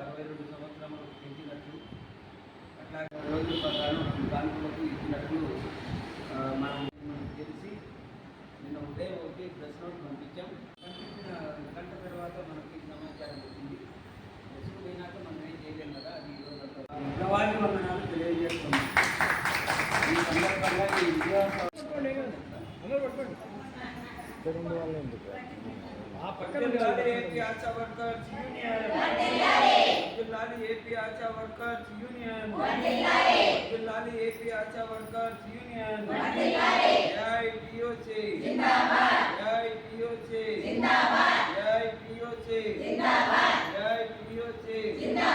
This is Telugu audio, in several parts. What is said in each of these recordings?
అరవై రెండు సంవత్సరములకు పెంచినట్లు అట్లాగే రోజుల ప్రకారం రెండు బ్యాంకులకు ఇచ్చినట్లు మనం మనకు తెలిసి నిన్న ఉదయం ఒకటి ప్రెస్ నోట్ పంపించాం. పంపించిన గంట తర్వాత మనకి సమాచారం వచ్చింది. ప్రెస్ పోయినాక మనం ఏం చేయలేం కదా అది. ఉగ్రవాది వందనాలు తెలియజేస్తున్నాం. ఈ సందర్భంగా ఈ విజయోత్సవం వర్ధిల్లాలి ఏపీ ఆశా వర్కర్స్ యూనియన్ వర్ధిల్లాలి ఏపీ ఆశా వర్కర్స్ యూనియన్ వర్ధిల్లాలి AP Asha workers union AITUC AITUC AITUC AITUC ఇదే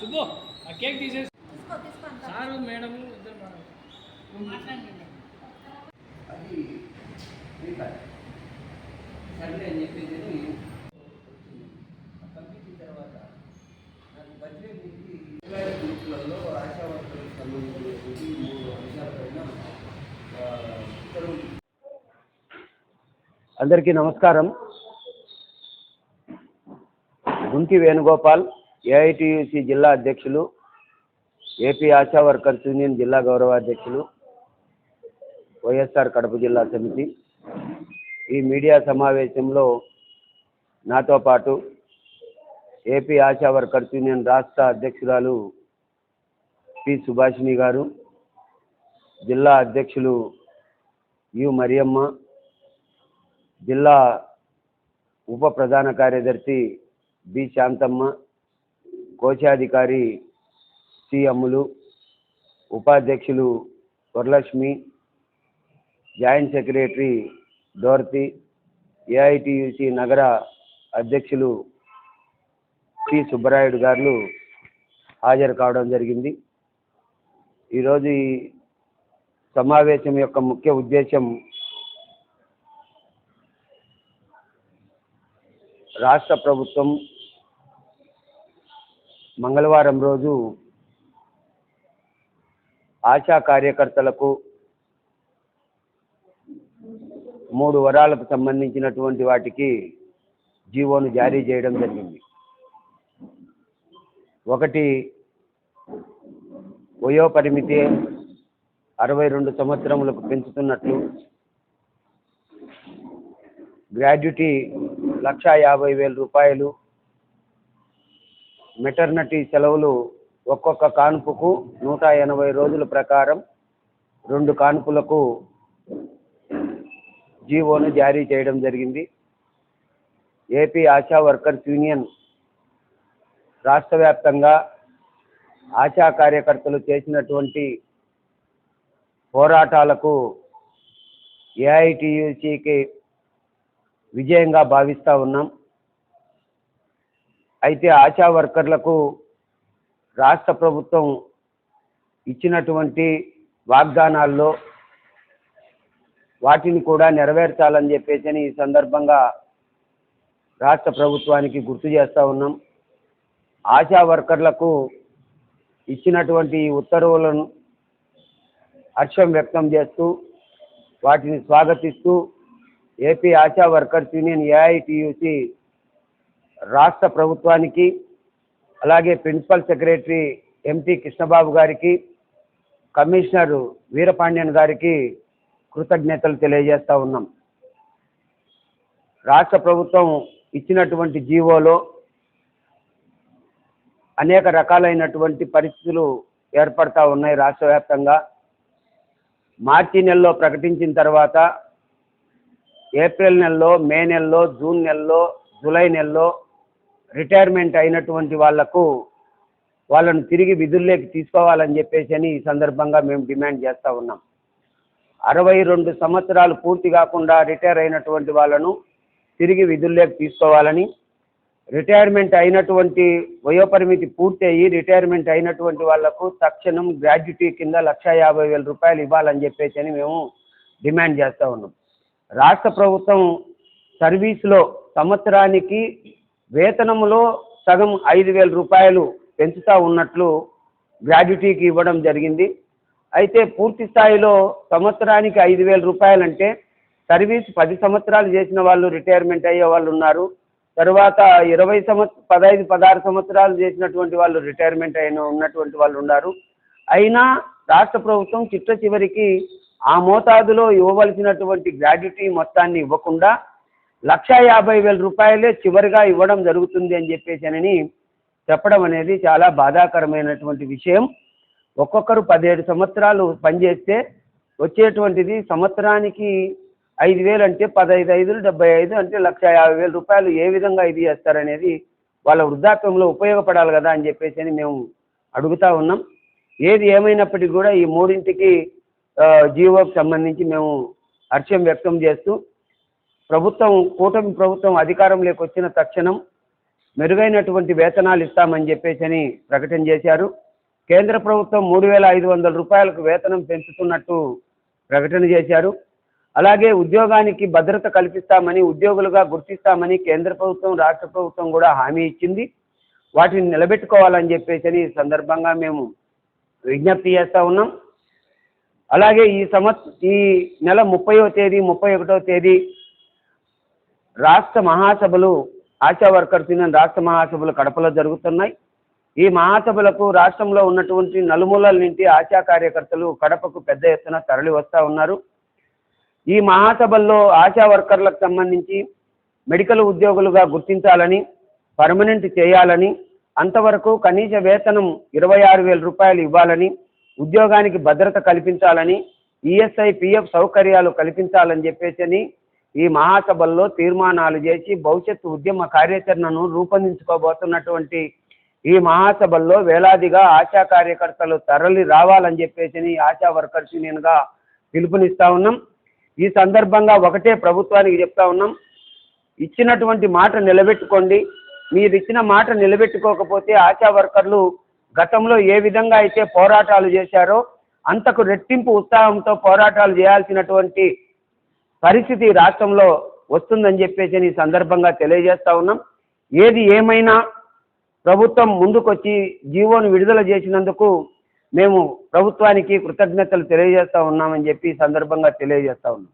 సుబ్బు ఆ కేక్ తీసేసి మేడం ఇద్దరు మాట్లాడండి అది రికార్డ్ సర్లే అని చెప్పేసి నేను పంపించిన తర్వాత నాకు బర్త్డే నుంచి ఇరవై గ్రూపులలో ఆశా వర్కర్లకు సంబంధించినటువంటి మూడు అంశాలపైన ఆ, ఉత్తర్వులు అందరికీ నమస్కారం. గుంటి వేణుగోపాల్ ఏఐటియుసి జిల్లా అధ్యక్షులు ఏపీ ఆశా వర్కర్స్ యూనియన్ జిల్లా గౌరవ అధ్యక్షులు వైఎస్ఆర్ కడప జిల్లా సమితి. ఈ మీడియా సమావేశంలో నాతో పాటు ఏపీ ఆశా వర్కర్స్ యూనియన్ రాష్ట్ర అధ్యక్షురాలు పి సుభాషిణి గారు జిల్లా అధ్యక్షులు యు మరియమ్మ జిల్లా ఉప ప్రధాన కార్యదర్శి బి శాంతమ్మ కోశాధికారి సి ఉపాధ్యక్షులు Varalakshmi joint secretary Dorothy AITUC నగర అధ్యక్షులు పి. సుబ్బరాయుడు గారు హాజరు కావడం జరిగింది. ఈరోజు ఈ సమావేశం యొక్క ముఖ్య ఉద్దేశం రాష్ట్ర ప్రభుత్వం మంగళవారం రోజు ఆశా కార్యకర్తలకు మూడు వరాలకు సంబంధించినటువంటి వాటికి జీవోను జారీ చేయడం జరిగింది. ఒకటి వయో పరిమితి అరవై రెండు సంవత్సరములకు పెంచుతున్నట్లు. గ్రాడ్యుటీ లక్ష యాభై వేల రూపాయలు. మెటర్నటీ సెలవులు ఒక్కొక్క కాన్పుకు నూట ఎనభై రోజుల ప్రకారం రెండు కాన్పులకు జీవోను జారీ చేయడం జరిగింది. ఏపీ ఆశా వర్కర్స్ యూనియన్ రాష్ట్ర వ్యాప్తంగా ఆశా కార్యకర్తలు చేసినటువంటి పోరాటాలకు ఏఐటియుసికి విజయంగా భావిస్తూ ఉన్నాం. అయితే ఆశా వర్కర్లకు రాష్ట్ర ప్రభుత్వం ఇచ్చినటువంటి వాగ్దానాల్లో వాటిని కూడా నెరవేర్చాలని చెప్పేసి ఈ సందర్భంగా రాష్ట్ర ప్రభుత్వానికి గుర్తు చేస్తూ ఉన్నాం. ఆశా వర్కర్లకు ఇచ్చినటువంటి ఈ ఉత్తర్వులను హర్షం వ్యక్తం చేస్తూ వాటిని స్వాగతిస్తూ AP Asha workers union AITUC రాష్ట్ర ప్రభుత్వానికి అలాగే ప్రిన్సిపల్ సెక్రటరీ ఎంపీ కృష్ణబాబు గారికి కమిషనర్ వీరపాండ్యన్ గారికి కృతజ్ఞతలు తెలియజేస్తా ఉన్నాం. రాష్ట్ర ప్రభుత్వం ఇచ్చినటువంటి జీవోలో అనేక రకాలైనటువంటి పరిస్థితులు ఏర్పడతా ఉన్నాయి రాష్ట్ర వ్యాప్తంగా. మార్చి నెలలో ప్రకటించిన తర్వాత ఏప్రిల్ నెలలో మే నెలలో జూన్ నెలలో జూలై నెలలో రిటైర్మెంట్ అయినటువంటి వాళ్ళకు వాళ్ళను తిరిగి విధుల్లోకి తీసుకోవాలని చెప్పేసి అని ఈ సందర్భంగా మేము డిమాండ్ చేస్తూ ఉన్నాం. అరవై రెండు సంవత్సరాలు పూర్తి కాకుండా రిటైర్ అయినటువంటి వాళ్ళను తిరిగి విధుల్లోకి తీసుకోవాలని రిటైర్మెంట్ అయినటువంటి వయోపరిమితి పూర్తి అయ్యి రిటైర్మెంట్ అయినటువంటి వాళ్ళకు తక్షణం గ్రాడ్యుటీ కింద లక్ష యాభై వేల రూపాయలు ఇవ్వాలని చెప్పేసి అని మేము డిమాండ్ చేస్తూ ఉన్నాం. రాష్ట్ర ప్రభుత్వం సర్వీస్లో సంవత్సరానికి వేతనములో సగం ఐదు వేల రూపాయలు పెంచుతూ ఉన్నట్లు గ్రాడ్యుటీకి ఇవ్వడం జరిగింది. అయితే పూర్తి స్థాయిలో సంవత్సరానికి ఐదు వేల రూపాయలంటే సర్వీస్ పది సంవత్సరాలు చేసిన వాళ్ళు రిటైర్మెంట్ అయ్యే వాళ్ళు ఉన్నారు. తర్వాత ఇరవై సంవత్స పదహైదు పదహారు సంవత్సరాలు చేసినటువంటి వాళ్ళు రిటైర్మెంట్ అయిన ఉన్నటువంటి వాళ్ళు ఉన్నారు. అయినా రాష్ట్ర ప్రభుత్వం చిట్ట చివరికి ఆ మోతాదులో ఇవ్వవలసినటువంటి గ్రాడ్యుటీ మొత్తాన్ని ఇవ్వకుండా లక్ష యాభై వేల రూపాయలే చివరిగా ఇవ్వడం జరుగుతుంది అని చెప్పేసి అని చెప్పడం అనేది చాలా బాధాకరమైనటువంటి విషయం. ఒక్కొక్కరు పదిహేడు సంవత్సరాలు పనిచేస్తే వచ్చేటువంటిది సంవత్సరానికి ఐదు వేలు అంటే పదహైదు ఐదులు డెబ్బై ఐదు అంటే లక్ష యాభై వేల రూపాయలు ఏ విధంగా ఇది చేస్తారనేది వాళ్ళ వృద్ధాప్యంలో ఉపయోగపడాలి కదా అని చెప్పేసి అని మేము అడుగుతా ఉన్నాం. ఏది ఏమైనప్పటికీ కూడా ఈ మూడింటికి జీవోకి సంబంధించి మేము హర్షం వ్యక్తం చేస్తూ ప్రభుత్వం కూటమి ప్రభుత్వం అధికారంలోకి వచ్చిన తక్షణం మెరుగైనటువంటి వేతనాలు ఇస్తామని చెప్పేసి అని ప్రకటన చేశారు. కేంద్ర ప్రభుత్వం మూడు వేల ఐదు వందల రూపాయలకు వేతనం పెంచుతున్నట్టు ప్రకటన చేశారు. అలాగే ఉద్యోగానికి భద్రత కల్పిస్తామని ఉద్యోగులుగా గుర్తిస్తామని కేంద్ర ప్రభుత్వం రాష్ట్ర ప్రభుత్వం కూడా హామీ ఇచ్చింది. వాటిని నిలబెట్టుకోవాలని చెప్పేసి అని సందర్భంగా మేము విజ్ఞప్తి చేస్తూ ఉన్నాం. అలాగే ఈ సంవత్సరం ఈ నెల ముప్పైవ తేదీ ముప్పై ఒకటో తేదీ రాష్ట్ర మహాసభలు ఆశా వర్కర్స్ యూనియన్ రాష్ట్ర మహాసభలు కడపలో జరుగుతున్నాయి. ఈ మహాసభలకు రాష్ట్రంలో ఉన్నటువంటి నలుమూలల నుండి ఆశా కార్యకర్తలు కడపకు పెద్ద ఎత్తున తరలి వస్తూ ఉన్నారు. ఈ మహాసభల్లో ఆశా వర్కర్లకు సంబంధించి మెడికల్ ఉద్యోగులుగా గుర్తించాలని పర్మనెంట్ చేయాలని అంతవరకు కనీస వేతనం ఇరవై ఆరు వేల రూపాయలు ఇవ్వాలని ఉద్యోగానికి భద్రత కల్పించాలని ఈఎస్ఐ పిఎఫ్ సౌకర్యాలు కల్పించాలని చెప్పేసి అని ఈ మహాసభల్లో తీర్మానాలు చేసి భవిష్యత్తు ఉద్యమ కార్యాచరణను రూపొందించుకోబోతున్నటువంటి ఈ మహాసభల్లో వేలాదిగా ఆశా కార్యకర్తలు తరలి రావాలని చెప్పేసి ఆశా వర్కర్స్ నేనుగా పిలుపునిస్తా ఉన్నాం. ఈ సందర్భంగా ఒకటే ప్రభుత్వానికి చెప్తా ఉన్నాం. ఇచ్చినటువంటి మాట నిలబెట్టుకోండి. మీరు ఇచ్చిన మాట నిలబెట్టుకోకపోతే ఆశా వర్కర్లు గతంలో ఏ విధంగా అయితే పోరాటాలు చేశారో అంతకు రెట్టింపు ఉత్సాహంతో పోరాటాలు చేయాల్సినటువంటి పరిస్థితి రాష్ట్రంలో వస్తుందని చెప్పేసి ఈ సందర్భంగా తెలియజేస్తా ఉన్నాం. ఏది ఏమైనా ప్రభుత్వం ముందుకొచ్చి జీవోను విడుదల చేసినందుకు మేము ప్రభుత్వానికి కృతజ్ఞతలు తెలియజేస్తా ఉన్నామని చెప్పి సందర్భంగా తెలియజేస్తా ఉన్నాం.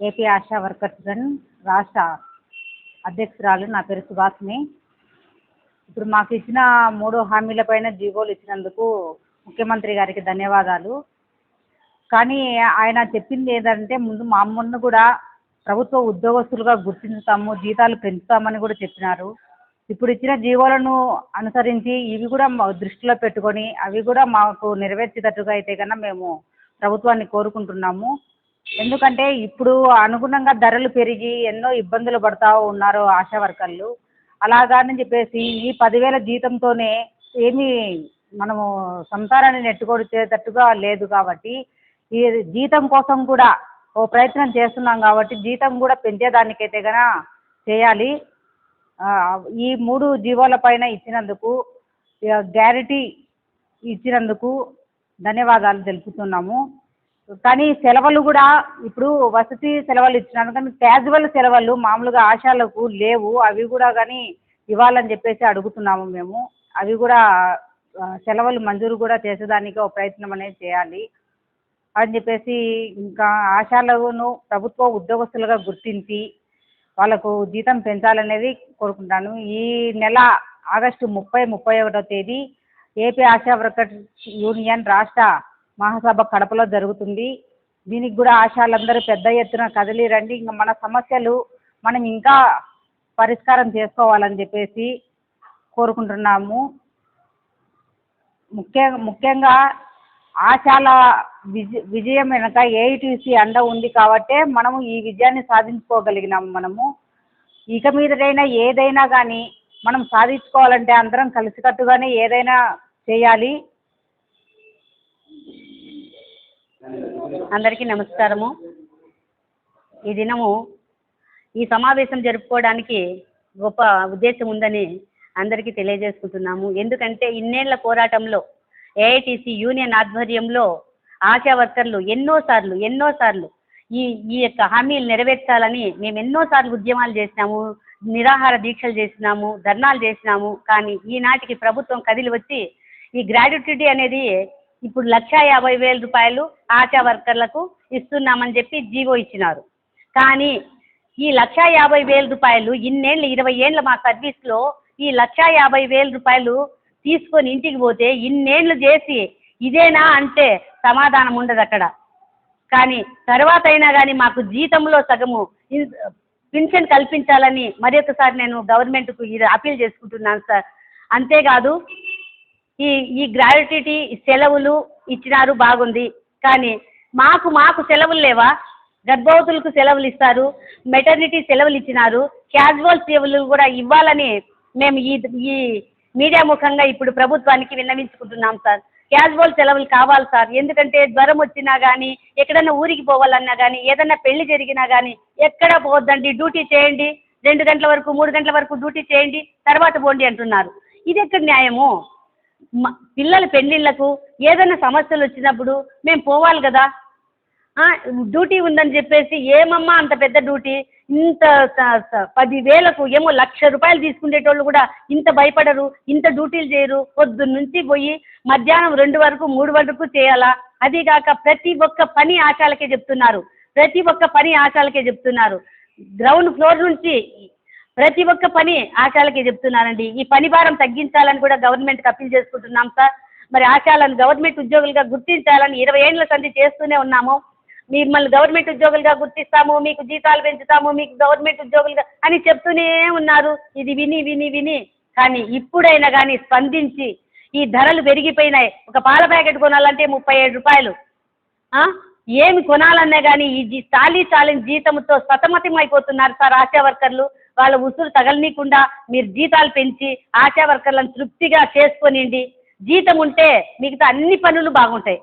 ఏపీ ఆశా వర్కర్స్ గన్ రాష్ట్ర అధ్యక్షురాలు నా పేరు సుభాష్ని ఇప్పుడు మాకు ఇచ్చిన మూడు హామీలపైన జీవోలు ఇచ్చినందుకు ముఖ్యమంత్రి గారికి ధన్యవాదాలు. కానీ ఆయన చెప్పింది ఏంటంటే ముందు మా ముందు కూడా ప్రభుత్వ ఉద్యోగస్తులుగా గుర్తించుతాము జీతాలు పెంచుతామని కూడా చెప్పినారు. ఇప్పుడు ఇచ్చిన జీవోలను అనుసరించి ఇవి కూడా మా దృష్టిలో పెట్టుకొని అవి కూడా మాకు నెరవేర్చేటట్టుగా అయితే కన్నా మేము ప్రభుత్వాన్ని కోరుకుంటున్నాము. ఎందుకంటే ఇప్పుడు అనుగుణంగా ధరలు పెరిగి ఎన్నో ఇబ్బందులు పడతా ఉన్నారు ఆశా వర్కర్లు. అలాగని చెప్పేసి ఈ పదివేల జీతంతోనే ఏమీ మనము సంసారాన్ని నెట్టుకొచ్చేటట్టుగా లేదు కాబట్టి ఈ జీతం కోసం కూడా ఓ ప్రయత్నం చేస్తున్నాం కాబట్టి జీతం కూడా పెంచేదానికైతే గన చేయాలి. ఈ మూడు జీవోల పైన ఇచ్చినందుకు గ్యారెంటీ ఇచ్చినందుకు ధన్యవాదాలు తెలుపుతున్నాము. కానీ సెలవులు కూడా ఇప్పుడు వసతి సెలవులు ఇచ్చినారు. కానీ క్యాజువల్ సెలవులు మామూలుగా ఆశాలకు లేవు. అవి కూడా కానీ ఇవ్వాలని చెప్పేసి అడుగుతున్నాము మేము. అవి కూడా సెలవులు మంజూరు కూడా చేసేదానికి ఒక ప్రయత్నం అనేది చేయాలి. అని చెప్పేసి ఇంకా ఆశాలను ప్రభుత్వ ఉద్యోగస్తులుగా గుర్తించి వాళ్ళకు జీతం పెంచాలనేది కోరుకుంటాను. ఈ నెల ఆగస్టు ముప్పై ముప్పై ఒకటో తేదీ ఏపీ ఆశా వర్కర్ యూనియన్ రాష్ట్ర మహాసభ కడపలో జరుగుతుంది. దీనికి కూడా ఆశాలందరూ పెద్ద ఎత్తున కదిలి రండి. ఇంకా మన సమస్యలు మనం ఇంకా పరిష్కారం చేసుకోవాలని చెప్పేసి కోరుకుంటున్నాము. ముఖ్య ముఖ్యంగా ఆశాల విజ విజయం వెనక ఏఐటీసీ అండ ఉంది కాబట్టే మనము ఈ విజయాన్ని సాధించుకోగలిగినాము మనము. ఇక మీదటైనా ఏదైనా కానీ మనం సాధించుకోవాలంటే అందరం కలిసికట్టుగానే ఏదైనా చేయాలి. అందరికీ నమస్కారము. ఈ దినము ఈ సమావేశం జరుపుకోవడానికి గొప్ప ఉద్దేశం ఉందని అందరికీ తెలియజేసుకుంటున్నాము. ఎందుకంటే ఇన్నేళ్ళ పోరాటంలో ఏఐటిసి యూనియన్ ఆధ్వర్యంలో ఆశా వర్కర్లు ఎన్నోసార్లు ఎన్నోసార్లు ఈ ఈ యొక్క హామీలు నెరవేర్చాలని మేము ఎన్నోసార్లు ఉద్యమాలు చేసినాము నిరాహార దీక్షలు చేసినాము ధర్నాలు చేసినాము. కానీ ఈనాటికి ప్రభుత్వం కదిలి వచ్చి ఈ గ్రాడ్యుటీ అనేది ఇప్పుడు లక్ష యాభై వేల రూపాయలు ఆశా వర్కర్లకు ఇస్తున్నామని చెప్పి జీవో ఇచ్చినారు. కానీ ఈ లక్ష యాభై వేల రూపాయలు ఇన్నేళ్ళు ఇరవై ఏళ్ళ మా సర్వీస్లో ఈ లక్ష యాభై వేల రూపాయలు తీసుకొని ఇంటికి పోతే ఇన్నేళ్ళు చేసి ఇదేనా అంటే సమాధానం ఉండదు అక్కడ. కానీ తర్వాత అయినా కానీ మాకు జీతంలో సగము పింఛన్ కల్పించాలని మరి ఒకసారి నేను గవర్నమెంట్కు ఇది అప్పీల్ చేసుకుంటున్నాను సార్. అంతేకాదు ఈ ఈ గ్రాడ్యుటీ సెలవులు ఇచ్చినారు బాగుంది. కానీ మాకు మాకు సెలవులు లేవా? గర్భవతులకు సెలవులు ఇస్తారు మెటర్నిటీ సెలవులు ఇచ్చినారు క్యాజువల్ సెలవులు కూడా ఇవ్వాలని మేము ఈ ఈ మీడియా ముఖంగా ఇప్పుడు ప్రభుత్వానికి విన్నవించుకుంటున్నాం సార్. క్యాజువల్ సెలవులు కావాలి సార్. ఎందుకంటే జ్వరం వచ్చినా కానీ ఎక్కడన్నా ఊరికి పోవాలన్నా కానీ ఏదన్నా పెళ్ళి జరిగినా కానీ ఎక్కడ పోవద్దండి. డ్యూటీ చేయండి. రెండు గంటల వరకు మూడు గంటల వరకు డ్యూటీ చేయండి. తర్వాత పోండి అంటున్నారు. ఇది ఎక్కడ న్యాయము? పిల్లల పెళ్ళిళ్ళకు ఏదైనా సమస్యలు వచ్చినప్పుడు మేము పోవాలి కదా. డ్యూటీ ఉందని చెప్పేసి ఏమమ్మా అంత పెద్ద డ్యూటీ? ఇంత పది వేలకు పదివేలకు ఏమో లక్ష రూపాయలు తీసుకునేటోళ్ళు కూడా ఇంత భయపడరు ఇంత డ్యూటీలు చేయరు. పొద్దున్న నుంచి పోయి మధ్యాహ్నం రెండు వరకు మూడు వరకు చేయాలా? అదీగాక ప్రతి ఒక్క పని ఆశాలకే చెప్తున్నారు. ప్రతి ఒక్క పని ఆశాలకే చెప్తున్నారు. గ్రౌండ్ ఫ్లోర్ నుంచి ప్రతి ఒక్క పని ఆశాలకే చెప్తున్నారండి. ఈ పని భారం తగ్గించాలని కూడా గవర్నమెంట్కి అప్పీల్ చేసుకుంటున్నాం సార్. మరి ఆశాలను గవర్నమెంట్ ఉద్యోగులుగా గుర్తించాలని ఇరవై ఏళ్ళ సంధి చేస్తూనే ఉన్నాము. మిమ్మల్ని గవర్నమెంట్ ఉద్యోగులుగా గుర్తిస్తాము మీకు జీతాలు పెంచుతాము మీకు గవర్నమెంట్ ఉద్యోగులుగా అని చెప్తూనే ఉన్నారు. ఇది విని విని విని. కానీ ఇప్పుడైనా కానీ స్పందించి ఈ ధరలు పెరిగిపోయినాయి. ఒక పాల ప్యాకెట్ కొనాలంటే ముప్పై ఏడు రూపాయలు. ఏమి కొనాలన్నా కానీ ఈ జీ చాలీ చాలని జీతంతో సతమతం అయిపోతున్నారు సార్ ఆశా వర్కర్లు. వాళ్ళ ఉసురు తగలనీయకుండా మీరు జీతాలు పెంచి ఆశా వర్కర్లను తృప్తిగా చేసుకొనిండి జీతం ఉంటే మిగతా అన్ని పనులు బాగుంటాయి.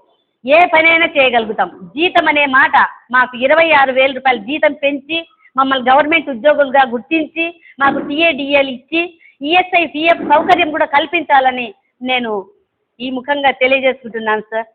ఏ పనైనా చేయగలుగుతాం. జీతం అనే మాట మాకు ఇరవై ఆరు వేల రూపాయలు జీతం పెంచి మమ్మల్ని గవర్నమెంట్ ఉద్యోగులుగా గుర్తించి మాకు టీఏడిఏలు ఇచ్చి ఈఎస్ఐ పిఎఫ్ సౌకర్యం కూడా కల్పించాలని నేను ఈ ముఖంగా తెలియజేసుకుంటున్నాను సార్.